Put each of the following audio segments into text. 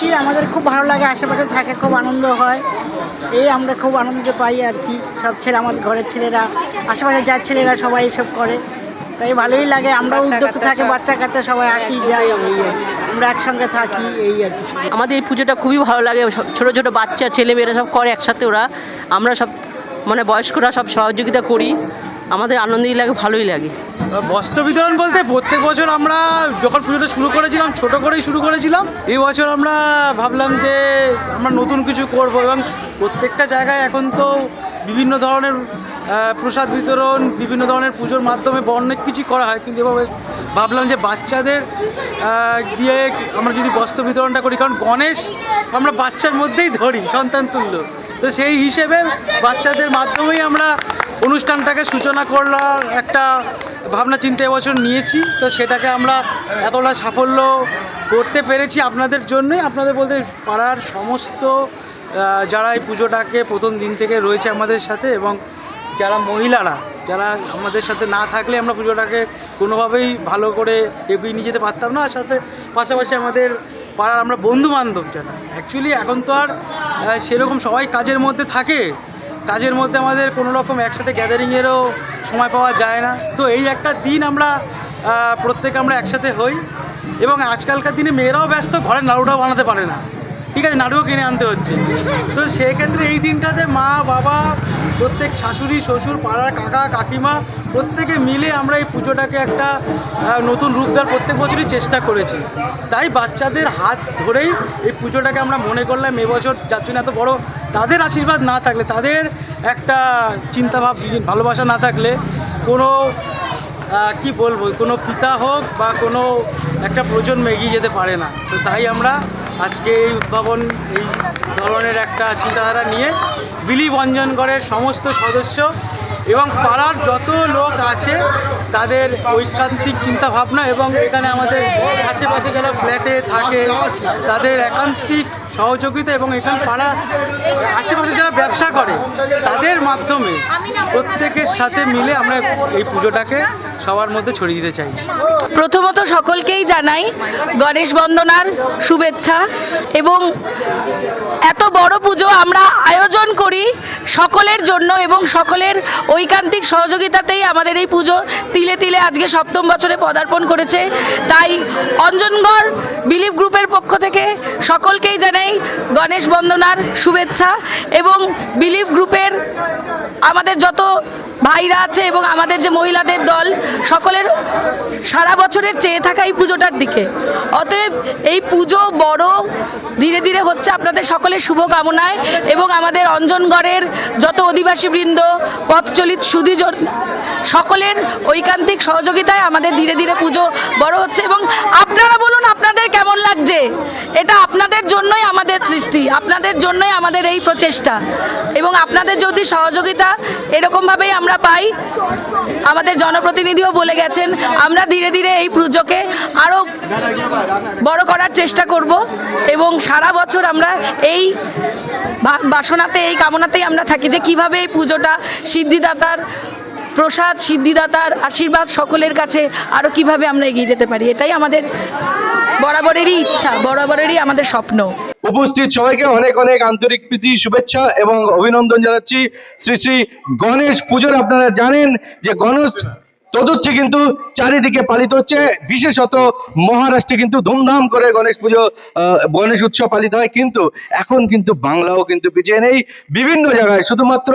খুশি আমাদের খুব ভালো লাগে আশেপাশে থাকে খুব আনন্দ হয়। এই আমরা খুব আনন্দ পাই আর কি। সব ছেলে আমাদের ঘরের ছেলেরা আশেপাশে যার ছেলেরা সবাই এসব করে। তাই ভালোই লাগে আমরা উদ্যোগ থাকে বাচ্চা কাচ্চা সবাই আসি যাই আমরা একসঙ্গে থাকি এই আর কি আমাদের এই পুজোটা খুবই ভালো লাগে ছোট ছোট বাচ্চা ছেলে মেয়েরা সব করে একসাথে ওরা। আমরা সব মানে বয়স্করা সব সহযোগিতা করি। আমাদের আনন্দই লাগে ভালোই লাগে। বস্ত্র বিতরণ বলতে প্রত্যেক বছর আমরা যখন পুজোটা শুরু করেছিলাম, ছোট করেই শুরু করেছিলাম, এই বছর আমরা ভাবলাম যে আমরা নতুন কিছু করব এবং প্রত্যেকটা জায়গায় এখন তো বিভিন্ন ধরনের প্রসাদ বিতরণ, বিভিন্ন ধরনের পুজোর মাধ্যমে অনেক কিছু করা হয়, কিন্তু এভাবে ভাবলাম যে বাচ্চাদের দিয়ে আমরা যদি বস্ত্র বিতরণটা করি, কারণ গণেশ আমরা বাচ্চার মধ্যেই ধরি, সন্তান তুল্য। তো সেই হিসেবে বাচ্চাদের মাধ্যমেই আমরা অনুষ্ঠানটাকে সূচনা করলার একটা ভাবনা চিন্তা এবছর নিয়েছি, তো সেটাকে আমরা এতটা সাফল্য করতে পেরেছি আপনাদের জন্যই। আপনাদের বলতে পাড়ার সমস্ত যারা এই পুজোটাকে প্রথম দিন থেকে রয়েছে আমাদের সাথে এবং যারা মহিলারা, যারা আমাদের সাথে না থাকলে আমরা পুজোটাকে কোনোভাবেই ভালো করে এগিয়ে নিয়ে যেতে পারতাম না। আর সাথে পাশাপাশি আমাদের পাড়ার আমরা বন্ধু বান্ধব যারা অ্যাকচুয়ালি এখন তো আর সেরকম সবাই কাজের মধ্যে থাকে। কাজের মধ্যে আমাদের কোনো রকম একসাথে গ্যাদারিংয়েরও সময় পাওয়া যায় না। তো এই একটা দিন আমরা প্রত্যেকে আমরা একসাথে হই। এবং আজকালকার দিনে মেয়েরাও ব্যস্ত, ঘরের নাড়ুটাও বানাতে পারে না। ঠিক আছে, নাড়ুও কিনে আনতে হচ্ছে। তো সেক্ষেত্রে এই দিনটাতে মা, বাবা, প্রত্যেক শাশুড়ি, শ্বশুর, পাড়ার কাকা, কাকিমা, প্রত্যেকে মিলে আমরা এই পুজোটাকে একটা নতুন রূপ দেওয়ার প্রত্যেক বছরই চেষ্টা করেছি। তাই বাচ্চাদের হাত ধরেই এই পুজোটাকে আমরা মনে করলাম এবছর যার জন্য এত বড়, তাদের আশীর্বাদ না থাকলে, তাদের একটা চিন্তাভাব ভালোবাসা না থাকলে কোনো কি বলব, কোনো পিতা হোক বা কোনো একটা প্রজন্ম এগিয়ে যেতে পারে না। তো তাই আমরা আজকে এই উদ্ভাবন, এই ধরনের একটা চিন্তাধারা নিয়ে বিলি বঞ্জনগড়ের সমস্ত সদস্য এবং পাড়ার যত লোক আছে, তাদের ঐকান্তিক চিন্তা ভাবনা এবং এখানে আমাদের আশেপাশে যারা ফ্ল্যাটে থাকে, তাদের একান্তিক সহযোগিতা এবং এখানে পাড়া আশেপাশে যারা ব্যবসা করে, তাদের মাধ্যমে প্রত্যেকের সাথে মিলে আমরা এই পুজোটাকে সবার মধ্যে ছড়িয়ে দিতে চাইছি। প্রথমত সকলকেই জানাই গণেশ বন্দনার শুভেচ্ছা এবং এত বড় পুজো আমরা আয়োজন করি সকলের জন্য এবং সকলের ঐকান্তিক সহযোগিতাতেই আমাদের এই পুজো তিলে তিলে আজকে সপ্তম বছরে পদার্পণ করেছে। তাই অঞ্জনগড় বিলিভ গ্রুপের পক্ষ থেকে সকলকেই জানাই গণেশ বন্দনার শুভেচ্ছা এবং বিলিভ গ্রুপের আমাদের যত ভাইরা আছে এবং আমাদের যে মহিলাদের দল, সকলের সারা বছরের চেয়ে থাকা এই পুজোটার দিকে। অতএব এই পুজো বড়, ধীরে ধীরে হচ্ছে আপনাদের সকলের শুভকামনায় এবং আমাদের অঞ্জনগড়ের যত অধিবাসী বৃন্দ, পথচলিত সুদীজন, সকলের ঐকান্তিক সহযোগিতায় আমাদের ধীরে ধীরে পুজো বড় হচ্ছে এবং আপনারা বলুন আপনাদের কেমন লাগছে? এটা আপনাদের আমাদের সৃষ্টি। আপনাদের জন্যই আমাদের এই প্রচেষ্টা। এবং আপনাদের যদি সহযোগিতা এরকমভাবেই আমরা পাই, আমাদের জনপ্রতিনিধিও বলে গেছেন, আমরা ধীরে ধীরে এই পুজোকে আরও বড় করার চেষ্টা করব এবং সারা বছর আমরা এই বাসনাতে, এই কামনাতেই আমরা থাকি যে কীভাবে এই পুজোটা সিদ্ধিদাতার প্রসাদ, সিদ্ধিদাতার আশীর্বাদ সকলের কাছে আরও কীভাবে আমরা এগিয়ে যেতে পারি। এটাই আমাদের বরাবরেরই ইচ্ছা, বরাবরেরই আমাদের স্বপ্ন। উপস্থিত সবাইকে অনেক অনেক আন্তরিক প্রীতি, শুভেচ্ছা এবং অভিনন্দন জানাচ্ছি। শ্রী শ্রী গণেশ পুজোর আপনারা জানেন যে গণেশ চতুর্থী কিন্তু চারিদিকে পালিত হচ্ছে। বিশেষত মহারাষ্ট্রে কিন্তু ধুমধাম করে গণেশ পুজো গণেশ উৎসব পালিত হয়। কিন্তু এখন কিন্তু বাংলাও কিন্তু পিছিয়ে নেই। বিভিন্ন জায়গায় শুধুমাত্র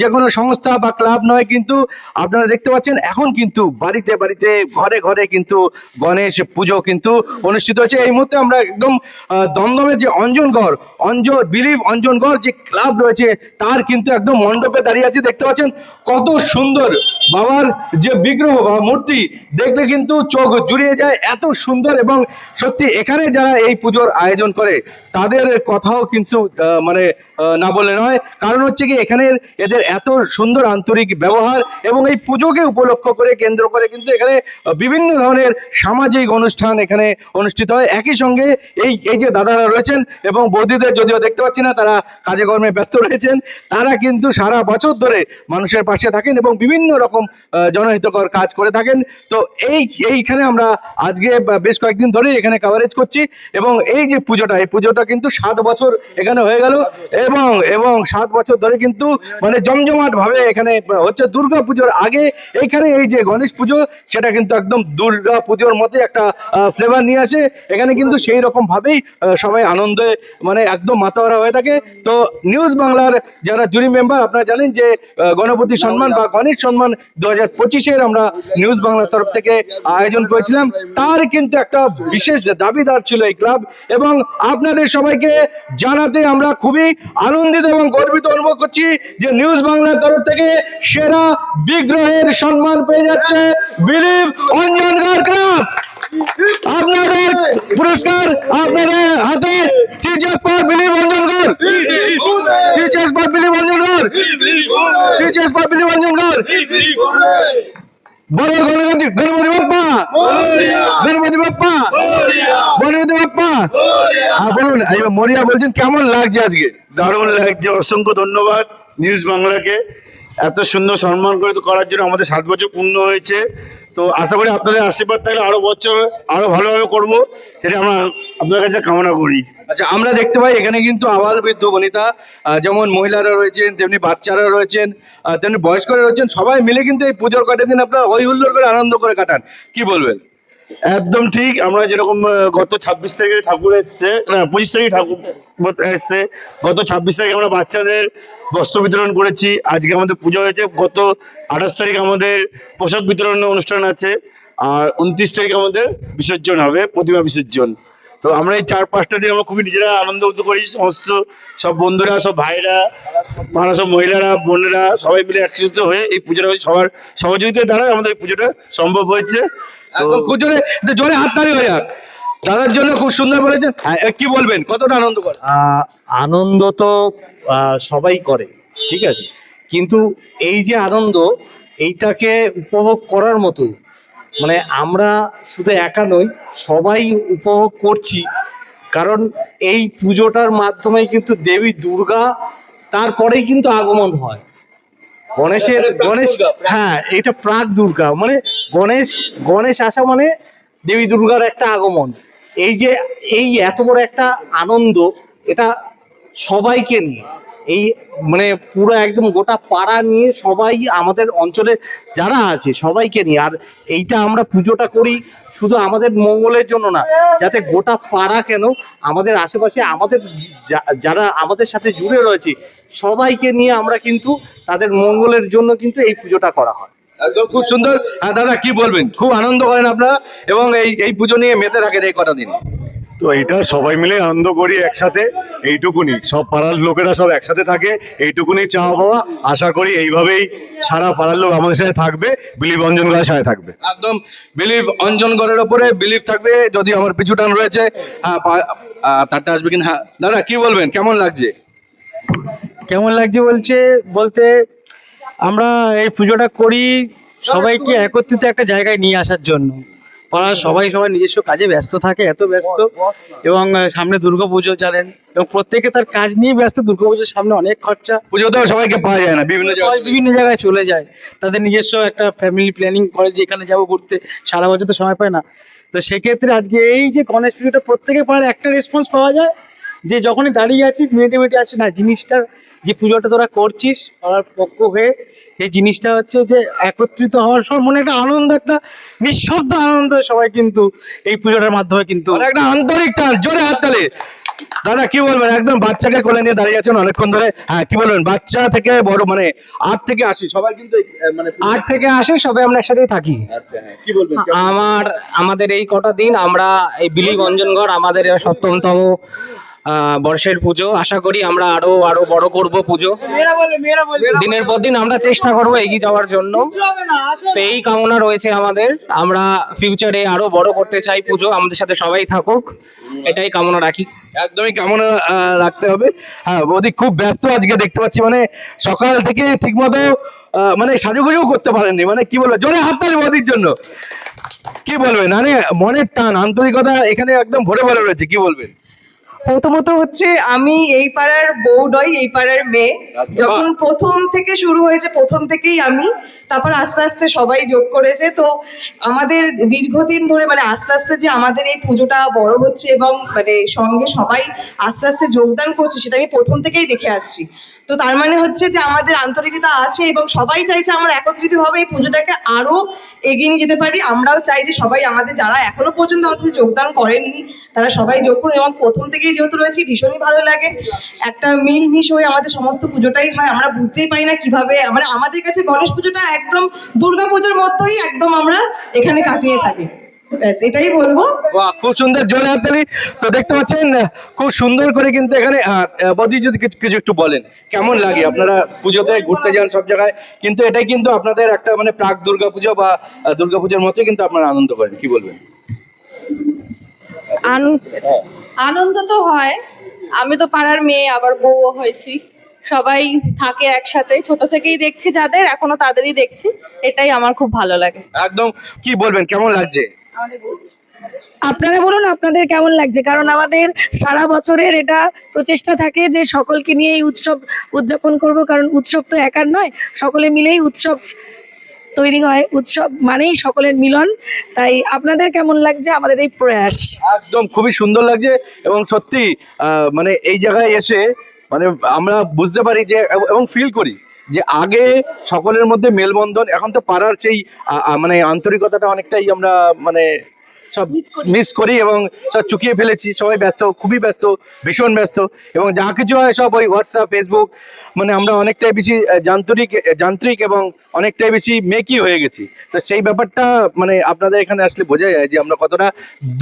যে কোনো সংস্থা বা ক্লাব নয় কিন্তু আপনারা দেখতে পাচ্ছেন, এখন কিন্তু বাড়িতে বাড়িতে, ঘরে ঘরে কিন্তু গণেশ পুজো কিন্তু অনুষ্ঠিত হচ্ছে। এই মুহূর্তে আমরা একদম দমদমের যে অঞ্জনগড়, অঞ্জ, বিলিভ অঞ্জনগড় যে ক্লাব রয়েছে, তার কিন্তু একদম মণ্ডপে দাঁড়িয়ে আছে। দেখতে পাচ্ছেন কত সুন্দর বাবার যে বিগ্রহ বা মূর্তি দেখলে কিন্তু চোখ জুড়িয়ে যায়, এত সুন্দর এবং সত্যি এখানে যারা এই পুজোর আয়োজন করে, তাদের কথাও কিন্তু মানে না বলে নয়। কারণ হচ্ছে কি এখানের এদের এত সুন্দর আন্তরিক ব্যবহার এবং এই পুজোকে উপলক্ষ করে, কেন্দ্র করে কিন্তু এখানে বিভিন্ন ধরনের সামাজিক অনুষ্ঠান এখানে অনুষ্ঠিত হয়। একই সঙ্গে এই এই যে দাদারা রয়েছেন এবং বৌদিদের যদিও দেখতে পাচ্ছি না, তারা কাজে কর্মে ব্যস্ত রয়েছেন, তারা কিন্তু সারা বছর ধরে মানুষের পাশে থাকেন এবং বিভিন্ন রকম জনহিতকর কাজ করে থাকেন। তো এই, এইখানে আমরা আজকে বেশ কয়েকদিন ধরে এখানে কাভারেজ করছি এবং এই যে পুজোটা, এই পুজোটা কিন্তু সাত বছর এখানে হয়ে গেল। এবং এবং সাত বছর ধরে কিন্তু মানে জমজমাট ভাবে এখানে হচ্ছে দুর্গা পুজোর আগে এইখানে এই যে গণেশ পুজো, সেটা কিন্তু একদম দুর্গা পুজোর মতো একটা ফ্লেভার নিয়ে আসে। এখানে কিন্তু সেই রকম ভাবেই সবাই আনন্দে মানে একদম মাতাওয়ারা হয়ে থাকে। তো নিউজ বাংলার যারা জুরি মেম্বার আপনারা জানেন যে গণপতি সম্মান বা গণেশ সম্মান দু হাজার পঁচিশের আমরা নিউজ বাংলার তরফ থেকে আয়োজন করেছিলাম। তার কিন্তু একটা বিশেষ দাবিদার ছিল এই ক্লাব এবং আপনাদের সবাইকে জানাতে আমরা খুবই আনন্দিত এবং গর্বিত অনুভব করছি যে নিউজ বাংলার তরফ থেকে সেরা বিগ্রহের সম্মান পেয়ে যাচ্ছে অঞ্জনগড় ক্লাব আপনাদের পুরস্কার আপনাদের হাতে teachers for believe Anjangarh teachers for believe Anjangarh teachers for believe Anjangarh বলো গণপতি গণপতি বাপ্পা গণপতি বাপ্পা গণপতি বাপ্পা হ্যাঁ বলুন মরিয়া বলছেন কেমন লাগছে আজকে দারুণ লাগছে অসংখ্য ধন্যবাদ নিউজ বাংলাকে এত সুন্দর সম্মান করে করার জন্য আমাদের সাত বছর পূর্ণ হয়েছে তো আশা করি আপনাদের আশীর্বাদ থাকলে আরও বছর আরও ভালোভাবে করব, সেটা আমরা আপনাদের কাছে কামনা করি। আচ্ছা আমরা দেখতে পাই এখানে কিন্তু আবাল বৃদ্ধ বনিতা যেমন মহিলারা রয়েছেন, তেমনি বাচ্চারা রয়েছেন তেমনি বয়স্করা রয়েছেন, সবাই মিলে কিন্তু এই পুজোর কটা দিন আপনারা হই হুল্লোড় করে আনন্দ করে কাটান। কি বলবেন? একদম ঠিক, আমরা যেরকম গত ছাব্বিশ তারিখে ঠাকুর এসছে পঁচিশ তারিখে ঠাকুর এসছে, গত ছাব্বিশ তারিখে আমরা বাচ্চাদের বস্ত্র বিতরণ করেছি, আজকে আমাদের পুজো হয়েছে, গত আঠাশ তারিখ আমাদের পোশাক বিতরণের অনুষ্ঠান আছে, আর উনত্রিশ তারিখ আমাদের বিসর্জন হবে, প্রতিমা বিসর্জন তো আমরা এই চার, পাঁচটা দিন আমরা খুবই নিজেরা আনন্দ উদ্যোগ করি, সমস্ত সব বন্ধুরা, সব ভাইরা পাড়া সব মহিলারা, বোনেরা, সবাই মিলে একত্রিত হয়ে এই পুজোটা। সবার সহযোগিতার দ্বারা আমাদের এই পুজোটা সম্ভব হয়েছে খুব জোরে জোরে হাততালি হয়ে যাক দাদার জন্য খুব সুন্দর বলেছেন। হ্যাঁ এ, কি বলবেন? কতটা আনন্দ করে আনন্দ তো সবাই করে ঠিক আছে? কিন্তু এই যে আনন্দ এইটাকে উপভোগ করার মতো মানে আমরা শুধু একা নই সবাই উপভোগ করছি। কারণ এই পুজোটার মাধ্যমে কিন্তু দেবী দুর্গা তারপরেই কিন্তু আগমন হয়। গণেশের গণেশ হ্যাঁ এটা প্রাক দুর্গা। মানে গণেশ গণেশ আসা মানে দেবী দুর্গার একটা আগমন। এই যে এই এত বড় একটা আনন্দ এটা সবাইকে নিয়ে। এই মানে পুরো একদম গোটা পাড়া নিয়ে সবাই আমাদের অঞ্চলে যারা আছে সবাইকে নিয়ে, আর এইটা আমরা পুজোটা করি শুধু আমাদের মঙ্গলের জন্য না, যাতে গোটা পাড়া কেন আমাদের আশেপাশে আমাদের যারা আমাদের সাথে জুড়ে রয়েছে, সবাইকে নিয়ে আমরা কিন্তু তাদের মঙ্গলের জন্য কিন্তু এই পুজোটা করা হয়। খুব সুন্দর। হ্যাঁ দাদা, কি বলবেন? খুব আনন্দ করেন আপনারা, এবং এই এই পুজো নিয়ে মেতে থাকেন এই কটা দিন। তো এটা সবাই মিলে আনন্দ করি একসাথে এইটুকুনি। সব পাড়ার লোকেরা সব একসাথে থাকে এইটুকুনি চাওয়া পাওয়া। আশা করি এইভাবেই সারা পাড়ার লোক আমাদের সাথে থাকবে বিলিভ অঞ্জন করার সাথে থাকবে। একদম বিলিভ অঞ্জনগড়ের ওপরে বিলিভ থাকবে যদি আমার পিছু টান রয়েছে। হ্যাঁ তারটা আসবে কিনা? হ্যাঁ দাদা কি বলবেন? কেমন লাগছে? কেমন লাগছে বলছে বলতে আমরা এই পুজোটা করি সবাইকে একত্রিত একটা জায়গায় নিয়ে আসার জন্য। পাড়ার সবাই সবাই নিজস্ব কাজে ব্যস্ত থাকে এত ব্যস্ত। এবং সামনে দুর্গা পুজো জানেন। এবং প্রত্যেকে তার কাজ নিয়ে ব্যস্ত। দুর্গা পুজোর সামনে অনেক খরচা। পুজোতেও সবাইকে পাওয়া যায় না বিভিন্ন জায়গায়। বিভিন্ন জায়গায় চলে যায়। তাদের নিজস্ব একটা ফ্যামিলি প্ল্যানিং করে যে এখানে যাব ঘুরতে। সারা বছর তো সময় পায় না। তো সেক্ষেত্রে আজকে এই যে গণেশ পুজোটা প্রত্যেকে পাড়ার একটা রেসপন্স পাওয়া যায়। যে যখনই দাঁড়িয়ে আছি মিনিটে মিনিটে আছে না জিনিসটা যে পুজোটা তোরা করছিস পাড়ার পক্ষ হয়ে সেই জিনিসটা হচ্ছে যে একত্রিত হওয়ার সময় মনে একটা আনন্দ একটা নিঃশব্দ আনন্দ সবাই কিন্তু এই পুজোটার মাধ্যমে কিন্তু একটা আন্তরিক টান জোরে হাততালি দাদা কি বলবেন? একদম বাচ্চাকে কোলে নিয়ে দাঁড়িয়ে আছেন অনেকক্ষণ ধরে। হ্যাঁ কি বলবেন? বাচ্চা থেকে বড় মানে আট থেকে আশি সবাই কিন্তু মানে আট থেকে আসে সবাই আমরা একসাথেই থাকি। আচ্ছা হ্যাঁ কি বলবেন? আমার আমাদের এই কটা দিন আমরা এই বিলি গঞ্জনগড় আমাদের সপ্তমতম বর্ষের পুজো। আশা করি আমরা আরও আরও বড় করব পুজো। দিনের পর দিন আমরা চেষ্টা করব এগিয়ে যাওয়ার জন্য। তো এই কামনা রয়েছে আমাদের। আমরা ফিউচারে আরও বড় করতে চাই পুজো। আমাদের সাথে সবাই থাকুক। এটাই কামনা রাখি। একদমই কামনা রাখতে হবে। হ্যাঁ বৌদি খুব ব্যস্ত আজকে দেখতে পাচ্ছি। মানে সকাল থেকে ঠিক মতো মানে সাজুগুজু করতে পারেননি। মানে কি বলব জোরে হাত হাততালি বৌদির জন্য। কি বলবেন? মানে মনের টান আন্তরিকতা এখানে একদম ভরে ভরে রয়েছে। কি বলবেন? প্রথমত হচ্ছে আমি এই পাড়ার বউ নই এই পাড়ার মেয়ে। আচ্ছা, যখন প্রথম থেকে শুরু হয়েছে প্রথম থেকেই আমি তারপর আস্তে আস্তে সবাই যোগ করেছে। তো আমাদের দীর্ঘদিন ধরে মানে আস্তে আস্তে যে আমাদের এই পুজোটা বড় হচ্ছে এবং মানে সঙ্গে সবাই আস্তে আস্তে যোগদান করছে সেটা আমি প্রথম থেকেই দেখে আসছি। তো তার মানে হচ্ছে যে আমাদের আন্তরিকতা আছে এবং সবাই চাইছে আমরা একত্রিত ভাবে এই পুজোটাকে আরও এগিয়ে নিয়ে যেতে পারি। আমরাও চাই যে সবাই আমাদের যারা এখনও পর্যন্ত হচ্ছে যোগদান করেননি, তারা সবাই যোগ করুন এবং প্রথম থেকেই যেহেতু রয়েছি, ভীষণই ভালো লাগে। একটা মিল মিশ হয়ে আমাদের সমস্ত পুজোটাই হয়, আমরা বুঝতেই পারি না কীভাবে মানে আমাদের কাছে গণেশ পুজোটা একদম দুর্গা পুজোর মতোই একদম আমরা এখানে কাটিয়ে থাকি। এটাই বলব। বাহ খুব সুন্দর জোরে হাততালি। তো দেখতে পাচ্ছেন খুব সুন্দর করে কিন্তু এখানে আহ, যদি কিছু কিছু একটু বলেন কেমন লাগে? আপনারা পুজোতে ঘুরতে যান সব জায়গায় কিন্তু এটাই কিন্তু আপনাদের একটা মানে প্রাক দুর্গাপুজো বা দুর্গাপুজোর মতোই কিন্তু আপনারা আনন্দ করেন কি বলবেন? আনন্দ তো হয়। আমি তো পাড়ার মেয়ে আবার বউও হয়েছি। সবাই থাকে একসাথে। ছোট থেকেই দেখছি যাদের এখনও তাদেরই দেখছি। এটাই আমার খুব ভালো লাগে। একদম কি বলবেন কেমন লাগছে? আপনারা বলুন আপনাদের কেমন লাগছে? কারণ আমাদের সারা বছরের এটা প্রচেষ্টা থাকে যে সকলকে নিয়ে এই উৎসব উদযাপন করব কারণ উৎসব তো একার নয় সকলে মিলেই উৎসব তৈরি হয় উৎসব মানেই সকলের মিলন। তাই আপনাদের কেমন লাগছে? আমাদের এই প্রয়াস। একদম খুবই সুন্দর লাগছে এবং সত্যি মানে এই জায়গায় এসে মানে আমরা বুঝতে পারি যে এবং ফিল করি। যে আগে সকলের মধ্যে মেলবন্ধন এখন তো পাড়ার সেই মানে আন্তরিকতাটা অনেকটাই আমরা মানে সব মিস করি। এবং সব চুকিয়ে ফেলেছি। সবাই ব্যস্ত খুবই ব্যস্ত ভীষণ ব্যস্ত এবং যা কিছু হয় সব ওই হোয়াটসঅ্যাপ ফেসবুক মানে আমরা অনেকটাই বেশি যান্ত্রিক যান্ত্রিক এবং অনেকটাই বেশি মেকি হয়ে গেছি। তো সেই ব্যাপারটা মানে আপনাদের এখানে আসলে বোঝা যায় যে আমরা কতটা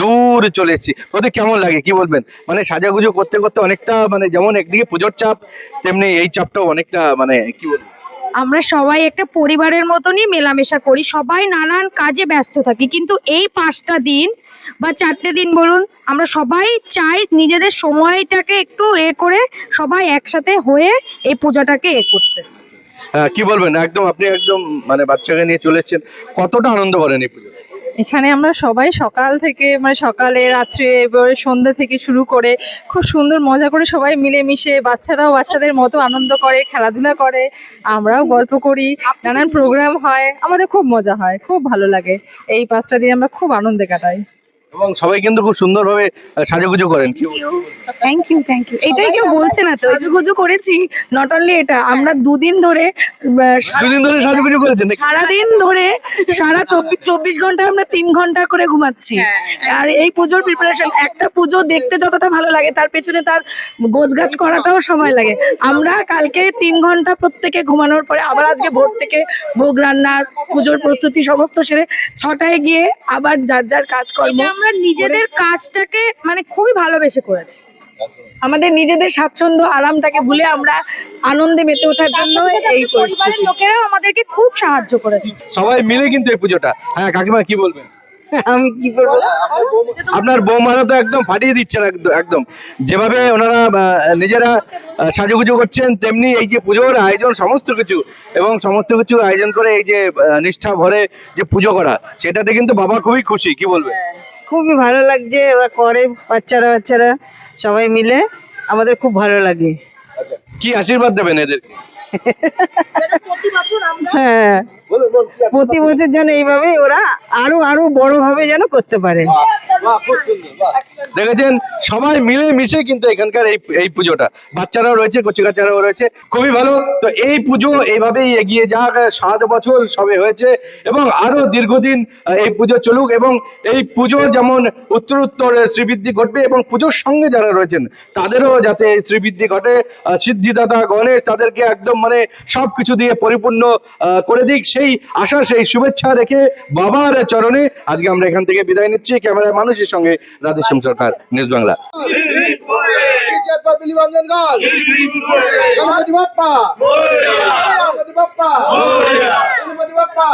দূর চলে এসেছি। ওদের কেমন লাগে কি বলবেন? মানে সাজাগুজো করতে করতে অনেকটা মানে যেমন একদিকে পুজোর চাপ তেমনি এই চাপটাও অনেকটা মানে কি বলব? আমরা সবাই একটা পরিবারের মতনই মেলামেশা করি, সবাই নানান কাজে ব্যস্ত থাকি। কিন্তু এই পাঁচটা দিন বা চারটে দিন বলুন, আমরা সবাই চাই নিজেদের সময়টাকে একটু এ করে সবাই একসাথে হয়ে এই পূজাটাকে এ করতে। কি বলবেন? একদম আপনি একদম মানে বাচ্চাকে নিয়ে চলে এসেছেন। কতটা আনন্দ করেন এই পুজো এখানে আমরা সবাই সকাল থেকে মানে সকালে, রাত্রে, এবারে সন্ধ্যা থেকে শুরু করে খুব সুন্দর মজা করে সবাই মিলেমিশে বাচ্চারাও বাচ্চাদের মতো আনন্দ করে, খেলাধুলা করে, আমরাও গল্প করি, নানান প্রোগ্রাম হয়, আমাদের খুব মজা হয়, খুব ভালো লাগে। এই পাঁচটা দিন আমরা খুব আনন্দে কাটাই। এবং সবাই কিন্তু খুব সুন্দরভাবে সাজুগুজু করেন। থ্যাংক ইউ থ্যাংক ইউ এটাই কেউ বলছে না তো সাজুগুজু করেছি নট অনলি এটা আমরা দুদিন ধরে দুদিন ধরে সাজুগুজু করেছেন সারাদিন ধরে সারা চব্বিশ চব্বিশ ঘণ্টা আমরা তিন ঘণ্টা করে ঘুমাচ্ছি। আর এই পুজোর প্রিপারেশন একটা পুজো দেখতে যতটা ভালো লাগে তার পেছনে তার গোছগাছ করাটাও সময় লাগে। আমরা কালকে তিন ঘণ্টা প্রত্যেকে ঘুমানোর পরে আবার আজকে ভোর থেকে ভোগ রান্না পুজোর প্রস্তুতি সমস্ত সেরে ছটায় গিয়ে আবার যার যার কাজকর্ম আমরা নিজেদের কাজটাকে মানে খুবই ভালোবেসে করেছি। আমাদের নিজেদের স্বাচ্ছন্দ্য আরামটাকে ভুলে আমরা আনন্দে মেতে ওঠার জন্য এই পরিবারের লোকেরাও আমাদেরকে খুব সাহায্য করেছে। সবাই মিলে কিন্তু এই পুজোটা। হ্যাঁ কাকিমা কি বলবেন? আমি কি বলব? আপনার বৌমারা তো একদম ফাটিয়ে দিচ্ছেন একদম একদম। যেভাবে ওনারা নিজেরা সাজুগুজু করছেন তেমনি এই যে পুজোর আয়োজন সমস্ত কিছু এবং সমস্ত কিছু আয়োজন করে এই যে নিষ্ঠা ভরে যে পুজো করা সেটাতে কিন্তু বাবা খুবই খুশি কি বলবে খুবই ভালো লাগছে, ওরা করে বাচ্চারা বাচ্চারা, সবাই মিলে, আমাদের খুব ভালো লাগে। কি আশীর্বাদ দেবেন এদের হ্যাঁ। প্রতি বছর যেন এইভাবে ওরা আরও আরও বড় ভাবে যেন করতে পারে। দেখেছেন? সবাই মিলে মিশে কিন্তু এখানকার এই এই পুজোটা। বাচ্চারাও রয়েছে কচি কাচ্চারাও রয়েছে খুবই ভালো। তো এই পুজো এইভাবেই এগিয়ে যাক সাত বছর সবে হয়েছে এবং আরও দীর্ঘদিন এই পুজো চলুক এবং এই পুজোর যেমন উত্তরোত্তর শ্রীবৃদ্ধি ঘটবে এবং পুজোর সঙ্গে যারা রয়েছেন তাদেরও যাতে শ্রীবৃদ্ধি ঘটে। সিদ্ধিদাতা গণেশ তাদেরকে একদম মানে সবকিছু দিয়ে পরিপূর্ণ করে দিক। সেই আশা, সেই শুভেচ্ছা রেখে বাবার চরণে আজকে আমরা এখান থেকে বিদায় নিচ্ছি। ক্যামেরায় মানুষের সঙ্গে রাধেশ্যাম সরকার, নিউজ বাংলা। বাপ্পা বাপ্পা বাপ্পা